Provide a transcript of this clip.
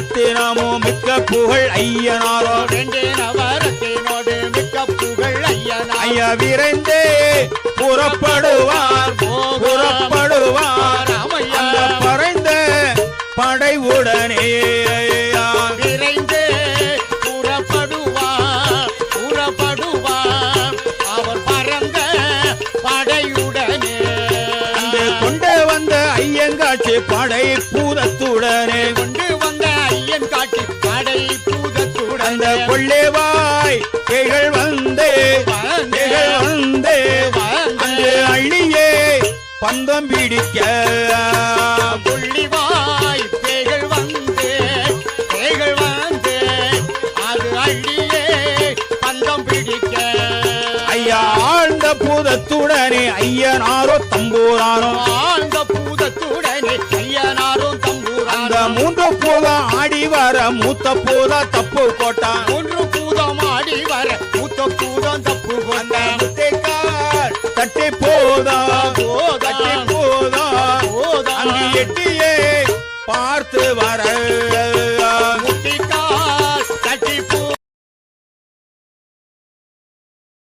நவரத்தினமோ மிக்க புகழ் ஐயனாரோ. ரெண்டு நவரத்தினோடு மிக்க புகழ் ஐயனா ஐயா விரைந்தே புறப்படுவார் புறப்படுவார். அந்த பறைந்த படை உடனே விரைந்து புறப்படுவார் புறப்படுவார். அவர் பறந்த படையுடனே அந்த கொண்டு வந்த ஐயங்காட்சி படை பூதத்துடனே. கொண்டு பூதத்துடனே கொள்ளைவாய் கைகள் வந்தே கைகள் வந்தே அங்கு அள்ளியே பந்தம் பிடிக்க. புள்ளிவாய் பேய்கள் வந்து பேய்கள் வந்து அது அள்ளியே பந்தம் பிடிக்க. ஐயா ஆழ்ந்த பூதத்துடனே ஐயனாரோ தம்பூரானோ வர மூத்த பூதம் தப்பு கோட்டா ஒன்று பூதம் ஆடி வர மூத்த பூதம் தப்பு கோட்டா தட்டி போதா? போதா? போதா? அங்கு எட்டியே பார்த்து